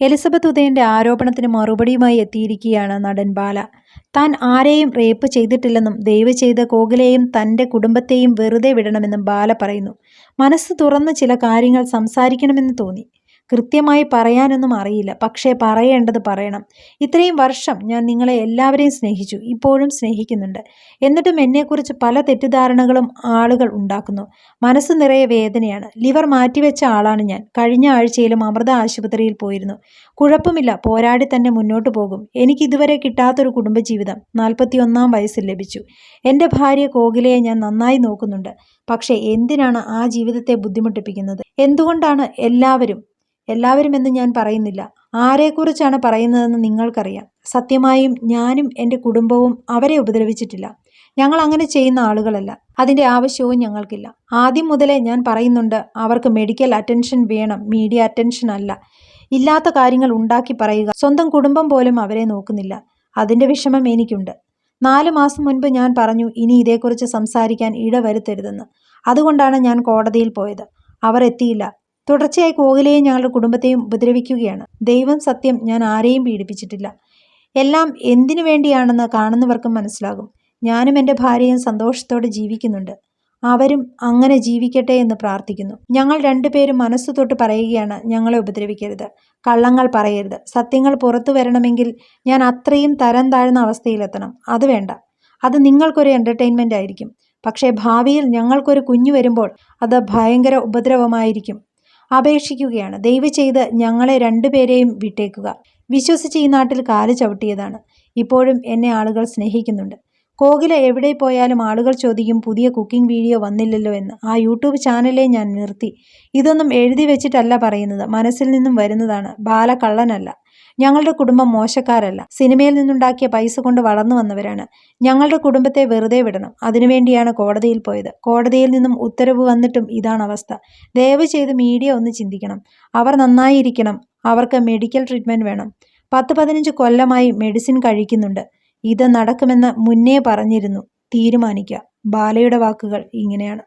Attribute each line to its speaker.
Speaker 1: Elizabeth ഉദയന്റെ ആരോപണത്തിന് മറുപടിയുമായി എത്തിയിരിക്കുകയാണ് നടൻ ബാല. താൻ ആരെയും റേപ്പ് ചെയ്തിട്ടില്ലെന്നും ദയവ് ചെയ്ത കോകിലെയും തന്റെ കുടുംബത്തെയും വെറുതെ വിടണമെന്നും ബാല പറയുന്നു. മനസ്സ് തുറന്ന് ചില കാര്യങ്ങൾ സംസാരിക്കണമെന്ന് തോന്നി. കൃത്യമായി പറയാനൊന്നും അറിയില്ല. പക്ഷേ പറയേണ്ടത് പറയണം. ഇത്രയും വർഷം ഞാൻ നിങ്ങളെ എല്ലാവരെയും സ്നേഹിച്ചു. ഇപ്പോഴും സ്നേഹിക്കുന്നുണ്ട്. എന്നിട്ടും എന്നെക്കുറിച്ച് പല തെറ്റിദ്ധാരണകളും ആളുകൾ ഉണ്ടാക്കുന്നു. മനസ്സ് നിറയെ വേദനയാണ്. ലിവർ മാറ്റിവെച്ച ആളാണ് ഞാൻ. കഴിഞ്ഞ ആഴ്ചയിലും അമൃത ആശുപത്രിയിൽ പോയിരുന്നു. കുഴപ്പമില്ല. പോരാടി തന്നെ മുന്നോട്ട് പോകും. എനിക്ക് ഇതുവരെ കിട്ടാത്തൊരു കുടുംബജീവിതം നാൽപ്പത്തി ഒന്നാം വയസ്സിൽ ലഭിച്ചു. എന്റെ ഭാര്യ കോകിലയെ ഞാൻ നന്നായി നോക്കുന്നുണ്ട്. പക്ഷേ എന്തിനാണ് ആ ജീവിതത്തെ ബുദ്ധിമുട്ടിപ്പിക്കുന്നത്? എന്തുകൊണ്ടാണ് എല്ലാവരും എല്ലാവരും എന്ന് ഞാൻ പറയുന്നില്ല. ആരെക്കുറിച്ചാണ് പറയുന്നതെന്ന് നിങ്ങൾക്കറിയാം. സത്യമായും ഞാനും എന്റെ കുടുംബവും അവരെ ഉപദ്രവിച്ചിട്ടില്ല. ഞങ്ങൾ അങ്ങനെ ചെയ്യുന്ന ആളുകളല്ല. അതിന്റെ ആവശ്യവും ഞങ്ങൾക്കില്ല. ആദ്യം മുതലേ ഞാൻ പറയുന്നുണ്ട് അവർക്ക് മെഡിക്കൽ അറ്റൻഷൻ വേണം. മീഡിയ അറ്റൻഷൻ അല്ല. ഇല്ലാത്ത കാര്യങ്ങൾ ഉണ്ടാക്കി പറയുക. സ്വന്തം കുടുംബം പോലും അവരെ നോക്കുന്നില്ല. അതിന്റെ വിഷമം എനിക്കുണ്ട്. നാല് മാസം മുൻപ് ഞാൻ പറഞ്ഞു ഇനി ഇതേക്കുറിച്ച് സംസാരിക്കാൻ ഇടവരുത്തരുതെന്ന്. അതുകൊണ്ടാണ് ഞാൻ കോടതിയിൽ പോയത്. അവർ എത്തിയില്ല. തുടർച്ചയായി കോകിലയും ഞങ്ങളുടെ കുടുംബത്തെയും ഉപദ്രവിക്കുകയാണ്. ദൈവം സത്യം ഞാൻ ആരെയും പീഡിപ്പിച്ചിട്ടില്ല. എല്ലാം എന്തിനു വേണ്ടിയാണെന്ന് കാണുന്നവർക്കും മനസ്സിലാകും. ഞാനും എന്റെ ഭാര്യയും സന്തോഷത്തോടെ ജീവിക്കുന്നുണ്ട്. അവരും അങ്ങനെ ജീവിക്കട്ടെ എന്ന് പ്രാർത്ഥിക്കുന്നു. ഞങ്ങൾ രണ്ടുപേരും മനസ്സു തൊട്ട് പറയുകയാണ് ഞങ്ങളെ ഉപദ്രവിക്കരുത്. കള്ളങ്ങൾ പറയരുത്. സത്യങ്ങൾ പുറത്തു വരണമെങ്കിൽ ഞാൻ അത്രയും തരം താഴ്ന്ന അവസ്ഥയിലെത്തണം. അത് വേണ്ട. അത് നിങ്ങൾക്കൊരു എന്റർടൈൻമെന്റ് ആയിരിക്കും. പക്ഷേ ഭാവിയിൽ ഞങ്ങൾക്കൊരു കുഞ്ഞു വരുമ്പോൾ അത് ഭയങ്കര ഉപദ്രവമായിരിക്കും. അപേക്ഷിക്കുകയാണ്. ദയവ് ചെയ്ത് ഞങ്ങളെ രണ്ടുപേരെയും വിട്ടേക്കുക. വിശ്വസിച്ച് ഈ നാട്ടിൽ കാൽ ചവിട്ടിയതാണ്. ഇപ്പോഴും എന്നെ ആളുകൾ സ്നേഹിക്കുന്നുണ്ട്. കോകില എവിടെ പോയാലും ആളുകൾ ചോദിക്കും പുതിയ കുക്കിംഗ് വീഡിയോ വന്നില്ലല്ലോ എന്ന്. ആ യൂട്യൂബ് ചാനലേ ഞാൻ നിർത്തി. ഇതൊന്നും എഴുതി വെച്ചിട്ടല്ല പറയുന്നത്. മനസ്സിൽ നിന്നും വരുന്നതാണ്. ബാല കള്ളനല്ല ഞങ്ങളുടെ കുടുംബം മോശക്കാരല്ല. സിനിമയിൽ നിന്നുണ്ടാക്കിയ പൈസ കൊണ്ട് വളർന്നു വന്നവരാണ്. ഞങ്ങളുടെ കുടുംബത്തെ വെറുതെ വിടണം. അതിനുവേണ്ടിയാണ് കോടതിയിൽ പോയത്. കോടതിയിൽ നിന്നും ഉത്തരവ് വന്നിട്ടും ഇതാണ് അവസ്ഥ. ദയവ് ചെയ്ത് മീഡിയ ഒന്ന് ചിന്തിക്കണം. അവർ നന്നായിരിക്കണം. അവർക്ക് മെഡിക്കൽ ട്രീറ്റ്മെന്റ് വേണം. പത്ത് പതിനഞ്ച് കൊല്ലമായി മെഡിസിൻ കഴിക്കുന്നുണ്ട്. ഇത് നടക്കുമെന്ന് മുന്നേ പറഞ്ഞിരുന്നു. തീരുമാനിക്കുക. ബാലയുടെ വാക്കുകൾ ഇങ്ങനെയാണ്.